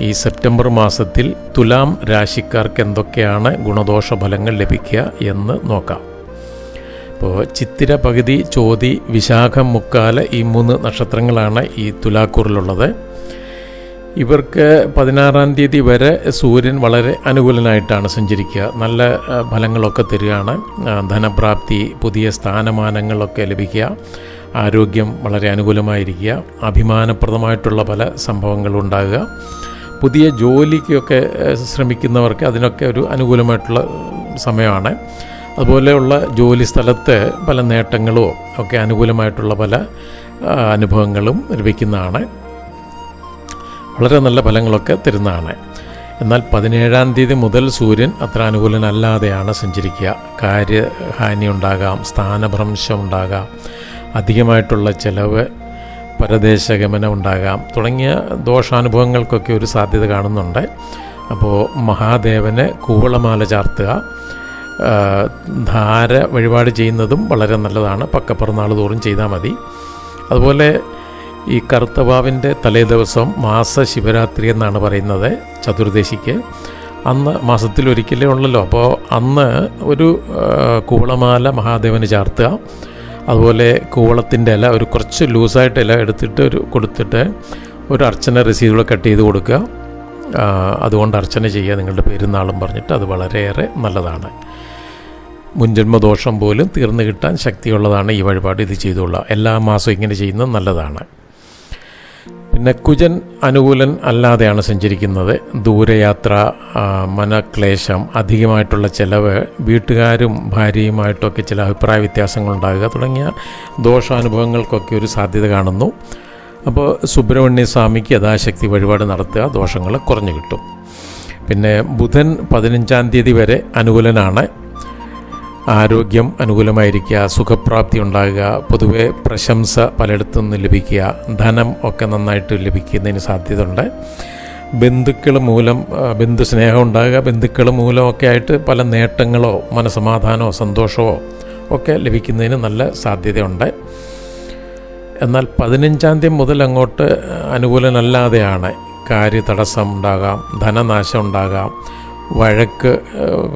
ഈ സെപ്റ്റംബർ മാസത്തിൽ തുലാം രാശിക്കാർക്ക് എന്തൊക്കെയാണ് ഗുണദോഷ ഫലങ്ങൾ ലഭിക്കുക എന്ന് നോക്കാം. ഇപ്പോൾ ചിത്തിര പകുതി ചോതി വിശാഖം മുക്കാൽ ഈ മൂന്ന് നക്ഷത്രങ്ങളാണ് ഈ തുലാക്കൂറിലുള്ളത്. ഇവർക്ക് പതിനാറാം തീയതി വരെ സൂര്യൻ വളരെ അനുകൂലനായിട്ടാണ് സഞ്ചരിക്കുക. നല്ല ഫലങ്ങളൊക്കെ തരികയാണ്. ധനപ്രാപ്തി പുതിയ സ്ഥാനമാനങ്ങളൊക്കെ ലഭിക്കുക. ആരോഗ്യം വളരെ അനുകൂലമായിരിക്കുക. അഭിമാനപ്രദമായിട്ടുള്ള പല സംഭവങ്ങളും ഉണ്ടാകുക പുതിയ ജോലിക്കൊക്കെ ശ്രമിക്കുന്നവർക്ക് അതിനൊക്കെ ഒരു അനുകൂലമായിട്ടുള്ള സമയമാണ്. അതുപോലെയുള്ള ജോലി സ്ഥലത്ത് പല നേട്ടങ്ങളോ ഒക്കെ അനുകൂലമായിട്ടുള്ള പല അനുഭവങ്ങളും ലഭിക്കുന്നതാണ്. വളരെ നല്ല ഫലങ്ങളൊക്കെ തരുന്നതാണ്. എന്നാൽ പതിനേഴാം തീയതി മുതൽ സൂര്യൻ അത്ര അനുകൂലനല്ലാതെയാണ് സഞ്ചരിക്കുക. കാര്യഹാനി ഉണ്ടാകാം സ്ഥാനഭ്രംശം ഉണ്ടാകാം. അധികമായിട്ടുള്ള ചിലവ് പരദേശഗമനം ഉണ്ടാകാം തുടങ്ങിയ ദോഷാനുഭവങ്ങൾക്കൊക്കെ ഒരു സാധ്യത കാണുന്നുണ്ട്. അപ്പോൾ മഹാദേവന് കൂവളമാല ചാർത്തുക ധാര വഴിപാട് ചെയ്യുന്നതും വളരെ നല്ലതാണ്. പക്കപ്പിറന്നാൾ തോറും ചെയ്താൽ മതി. അതുപോലെ ഈ കറുത്തവാവിന്റെ തലേ ദിവസം മാസ ശിവരാത്രി എന്നാണ് പറയുന്നത് ചതുർദശിക്ക്. അന്ന് മാസത്തിൽ ഒരിക്കലേ ഉള്ളല്ലോ. അപ്പോൾ അന്ന് ഒരു കൂവളമാല മഹാദേവന് ചാർത്തുക. അതുപോലെ കൂവളത്തിന്റെ ഇല ഒരു കുറച്ച് ലൂസായിട്ട് ഇല എടുത്തിട്ട് ഒരു കൊടുത്തിട്ട് ഒരു അർച്ചന രസീതുകൾ കട്ട് ചെയ്ത് കൊടുക്കുക. അതുകൊണ്ട് അർച്ചന ചെയ്യുക നിങ്ങളുടെ പെരുന്നാളും പറഞ്ഞിട്ട് അത് വളരെയേറെ നല്ലതാണ്. മുൻജന്മദോഷം പോലും തീർന്നു കിട്ടാൻ ശക്തിയുള്ളതാണ് ഈ വഴിപാട് ഇത് ചെയ്തുകൊള്ളുക. എല്ലാ മാസവും ഇങ്ങനെ ചെയ്യുന്നത് നല്ലതാണ്. പിന്നെ കുജൻ അനുകൂലൻ അല്ലാതെയാണ് സഞ്ചരിക്കുന്നത്. ദൂരയാത്ര മനക്ലേശം അധികമായിട്ടുള്ള ചിലവ് വീട്ടുകാരും ഭാര്യയുമായിട്ടൊക്കെ ചില അഭിപ്രായ വ്യത്യാസങ്ങൾ ഉണ്ടാകുക തുടങ്ങിയ ദോഷാനുഭവങ്ങൾക്കൊക്കെ ഒരു സാധ്യത കാണുന്നു. അപ്പോൾ സുബ്രഹ്മണ്യ സ്വാമിക്ക് യഥാശക്തി വഴിപാട് നടത്തുക ദോഷങ്ങൾ കുറഞ്ഞു കിട്ടും. പിന്നെ ബുധൻ പതിനഞ്ചാം തീയതി വരെ അനുകൂലനാണ്. ആരോഗ്യം അനുകൂലമായിരിക്കുക സുഖപ്രാപ്തി ഉണ്ടാകുക പൊതുവെ പ്രശംസ പലയിടത്തും നിന്ന് ലഭിക്കുക ധനം ഒക്കെ നന്നായിട്ട് ലഭിക്കുന്നതിന് സാധ്യതയുണ്ട്. ബന്ധുക്കൾ മൂലം ബന്ധു സ്നേഹം ഉണ്ടാകുക ബന്ധുക്കൾ മൂലമൊക്കെ ആയിട്ട് പല നേട്ടങ്ങളോ മനസമാധാനമോ സന്തോഷമോ ഒക്കെ ലഭിക്കുന്നതിന് നല്ല സാധ്യതയുണ്ട്. എന്നാൽ പതിനഞ്ചാം തീയതി മുതൽ അങ്ങോട്ട് അനുകൂലനല്ലാതെയാണ് കാര്യതടസ്സം ഉണ്ടാകാം ധനനാശം ഉണ്ടാകാം വഴക്ക്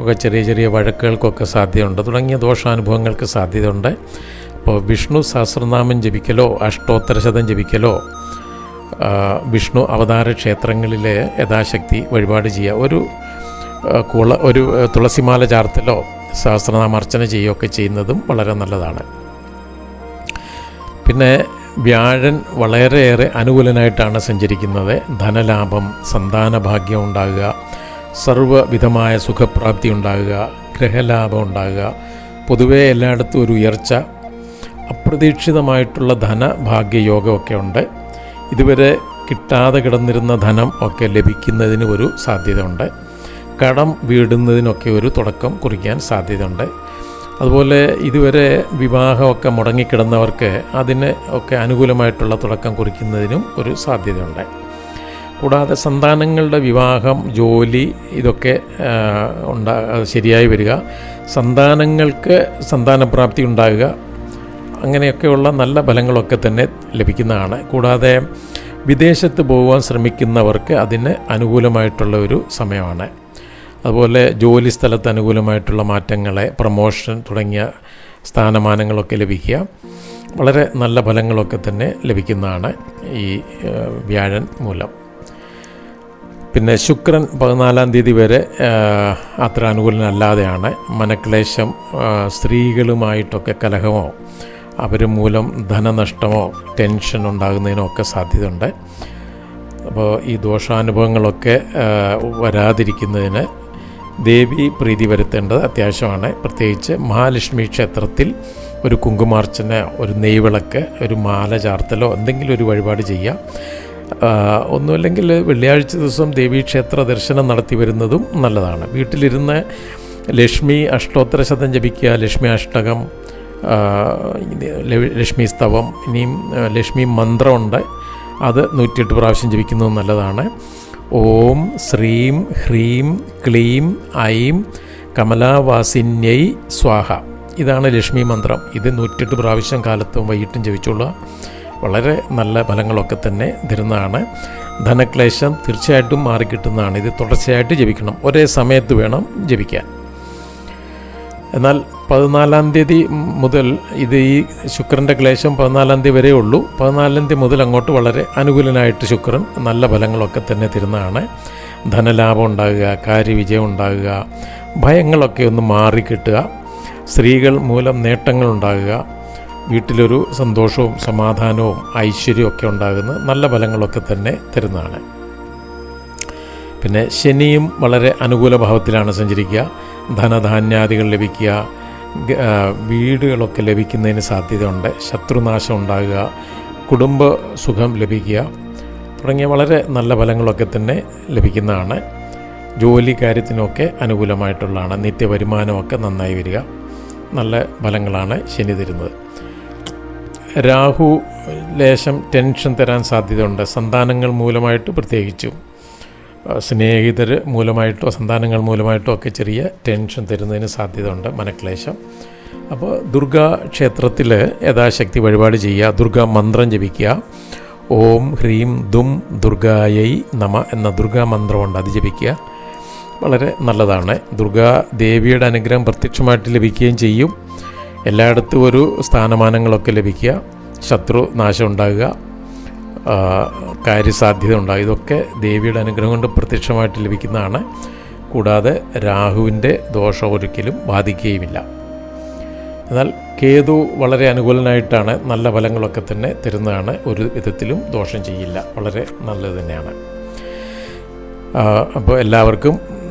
ഒക്കെ ചെറിയ ചെറിയ വഴക്കുകൾക്കൊക്കെ സാധ്യതയുണ്ട്. തുടങ്ങിയ ദോഷാനുഭവങ്ങൾക്ക് സാധ്യതയുണ്ട്. അപ്പോൾ വിഷ്ണു സഹസ്രനാമം ജപിക്കലോ അഷ്ടോത്തരശതം ജപിക്കലോ വിഷ്ണു അവതാര ക്ഷേത്രങ്ങളിലെ യഥാശക്തി വഴിപാട് ചെയ്യുക. ഒരു കുള ഒരു തുളസിമാല ചാർത്തലോ സഹസ്രനാമർച്ചന ചെയ്യുകയൊക്കെ ചെയ്യുന്നതും വളരെ നല്ലതാണ്. പിന്നെ വ്യാഴൻ വളരെയേറെ അനുകൂലനായിട്ടാണ് സഞ്ചരിക്കുന്നത്. ധനലാഭം സന്താന ഭാഗ്യം ഉണ്ടാകുക സർവവിധമായ സുഖപ്രാപ്തി ഉണ്ടാകുക ഗ്രഹലാഭം ഉണ്ടാകുക. പൊതുവേ എല്ലായിടത്തും ഒരു ഉയർച്ച അപ്രതീക്ഷിതമായിട്ടുള്ള ധനഭാഗ്യയോഗമൊക്കെ ഉണ്ട്. ഇതുവരെ കിട്ടാതെ കിടന്നിരുന്ന ധനം ഒക്കെ ലഭിക്കുന്നതിന് ഒരു സാധ്യതയുണ്ട്. കടം വീടുന്നതിനൊക്കെ ഒരു തുടക്കം കുറിക്കാൻ സാധ്യതയുണ്ട്. അതുപോലെ ഇതുവരെ വിവാഹമൊക്കെ മുടങ്ങിക്കിടന്നവർക്ക് അതിന് ഒക്കെ അനുകൂലമായിട്ടുള്ള തുടക്കം കുറിക്കുന്നതിനും ഒരു സാധ്യതയുണ്ട്. കൂടാതെ സന്താനങ്ങളുടെ വിവാഹം ജോലി ഇതൊക്കെ ഉണ്ടാ ശരിയായി വരിക. സന്താനങ്ങൾക്ക് സന്താനപ്രാപ്തി ഉണ്ടാകുക. അങ്ങനെയൊക്കെയുള്ള നല്ല ഫലങ്ങളൊക്കെ തന്നെ ലഭിക്കുന്നതാണ്. കൂടാതെ വിദേശത്ത് പോകുവാൻ ശ്രമിക്കുന്നവർക്ക് അതിന് അനുകൂലമായിട്ടുള്ള ഒരു സമയമാണ്. അതുപോലെ ജോലി സ്ഥലത്ത് അനുകൂലമായിട്ടുള്ള മാറ്റങ്ങളെ പ്രൊമോഷൻ തുടങ്ങിയ സ്ഥാനമാനങ്ങളൊക്കെ ലഭിക്കുക. വളരെ നല്ല ഫലങ്ങളൊക്കെ തന്നെ ലഭിക്കുന്നതാണ് ഈ വ്യാഴൻ മൂലം. പിന്നെ ശുക്രൻ പതിനാലാം തീയതി വരെ അത്ര അനുകൂലനല്ലാതെയാണ്. മനക്ലേശം സ്ത്രീകളുമായിട്ടൊക്കെ കലഹമോ അവർ മൂലം ധനനഷ്ടമോ ടെൻഷൻ ഉണ്ടാകുന്നതിനോ ഒക്കെ സാധ്യതയുണ്ട്. അപ്പോൾ ഈ ദോഷാനുഭവങ്ങളൊക്കെ വരാതിരിക്കുന്നതിന് ദേവി പ്രീതി വരുത്തേണ്ടത് അത്യാവശ്യമാണ്. പ്രത്യേകിച്ച് മഹാലക്ഷ്മി ക്ഷേത്രത്തിൽ ഒരു കുങ്കുമാർച്ചന ഒരു നെയ്വിളക്ക് ഒരു മാല ചാർത്തലോ എന്തെങ്കിലും ഒരു വഴിപാട് ചെയ്യുക ഒന്നുമില്ലെങ്കിൽ വെള്ളിയാഴ്ച ദിവസം ദേവീക്ഷേത്ര ദർശനം നടത്തി വരുന്നതും നല്ലതാണ്. വീട്ടിലിരുന്ന് ലക്ഷ്മി അഷ്ടോത്തര ശതം ജപിക്കുക ലക്ഷ്മി അഷ്ടകം ലക്ഷ്മി സ്തവം ഇനിയും ലക്ഷ്മി മന്ത്രമുണ്ട്. അത് നൂറ്റിയെട്ട് പ്രാവശ്യം ജപിക്കുന്നത് നല്ലതാണ്. ഓം ശ്രീം ഹ്രീം ക്ലീം ഐം കമലാവാസിന്യൈ സ്വാഹ. ഇതാണ് ലക്ഷ്മി മന്ത്രം. ഇത് നൂറ്റെട്ട് പ്രാവശ്യം കാലത്തും വൈകിട്ടും ജപിച്ചുള്ള വളരെ നല്ല ഫലങ്ങളൊക്കെ തന്നെ തരുന്നതാണ്. ധനക്ലേശം തീർച്ചയായിട്ടും മാറിക്കിട്ടുന്നതാണ്. ഇത് തുടർച്ചയായിട്ട് ജപിക്കണം. ഒരേ സമയത്ത് വേണം ജപിക്കാൻ. എന്നാൽ പതിനാലാം തീയതി മുതൽ ഇത് ഈ ശുക്രന്റെ ക്ലേശം പതിനാലാം തീയതി വരെ ഉള്ളൂ. പതിനാലാം തീയതി മുതൽ അങ്ങോട്ട് വളരെ അനുകൂലനായിട്ട് ശുക്രൻ നല്ല ഫലങ്ങളൊക്കെ തന്നെ തരുന്നതാണ്. ധനലാഭം ഉണ്ടാകുക കാര്യവിജയം ഉണ്ടാകുക ഭയങ്ങളൊക്കെ ഒന്ന് മാറിക്കിട്ടുക. സ്ത്രീകൾ മൂലം നേട്ടങ്ങൾ ഉണ്ടാകുക. വീട്ടിലൊരു സന്തോഷവും സമാധാനവും ഐശ്വര്യവും ഒക്കെ ഉണ്ടാകുന്ന നല്ല ഫലങ്ങളൊക്കെ തന്നെ തരുന്നതാണ്. പിന്നെ ശനിയും വളരെ അനുകൂല ഭാവത്തിലാണ് സഞ്ചരിക്കുക. ധനധാന്യാദികൾ ലഭിക്കുക. വീടുകളൊക്കെ ലഭിക്കുന്നതിന് സാധ്യതയുണ്ട്. ശത്രുനാശം ഉണ്ടാകുക. കുടുംബ സുഖം ലഭിക്കുക. തുടങ്ങിയ വളരെ നല്ല ഫലങ്ങളൊക്കെ തന്നെ ലഭിക്കുന്നതാണ്. ജോലി കാര്യത്തിനൊക്കെ അനുകൂലമായിട്ടുള്ളതാണ്. നിത്യവരുമാനമൊക്കെ നന്നായി വരിക. നല്ല ഫലങ്ങളാണ് ശനി തരുന്നത്. രാഹു ലേശം ടെൻഷൻ തരാൻ സാധ്യതയുണ്ട്. സന്താനങ്ങൾ മൂലമായിട്ട് പ്രത്യേകിച്ചും സ്നേഹിതർ മൂലമായിട്ടോ സന്താനങ്ങൾ മൂലമായിട്ടോ ഒക്കെ ചെറിയ ടെൻഷൻ തരുന്നതിന് സാധ്യതയുണ്ട് മനക്ലേശം. അപ്പോൾ ദുർഗാ ക്ഷേത്രത്തിൽ യഥാശക്തി വഴിപാട് ചെയ്യുക ദുർഗാ മന്ത്രം ജപിക്കുക. ഓം ഹ്രീം ദും ദുർഗായൈ നമ എന്ന ദുർഗാ മന്ത്രമുണ്ട് അത് ജപിക്കുക. വളരെ നല്ലതാണ്. ദുർഗാ ദേവിയുടെ അനുഗ്രഹം പ്രത്യക്ഷമായിട്ട് ലഭിക്കുകയും ചെയ്യും. എല്ലായിടത്തും ഒരു സ്ഥാനമാനങ്ങളൊക്കെ ലഭിക്കുക ശത്രു നാശം ഉണ്ടാകുക കാര്യസാധ്യത ഉണ്ടാകുക. ഇതൊക്കെ ദേവിയുടെ അനുഗ്രഹം കൊണ്ട് പ്രത്യക്ഷമായിട്ട് ലഭിക്കുന്നതാണ്. കൂടാതെ രാഹുവിന്റെ ദോഷം ഒരിക്കലും ബാധിക്കുകയുമില്ല. എന്നാൽ കേതു വളരെ അനുകൂലനായിട്ടാണ് നല്ല ഫലങ്ങളൊക്കെ തന്നെ തരുന്നതാണ്. ഒരു വിധത്തിലും ദോഷം ചെയ്യില്ല. വളരെ നല്ലത് തന്നെയാണ്. അപ്പോൾ എല്ലാവർക്കും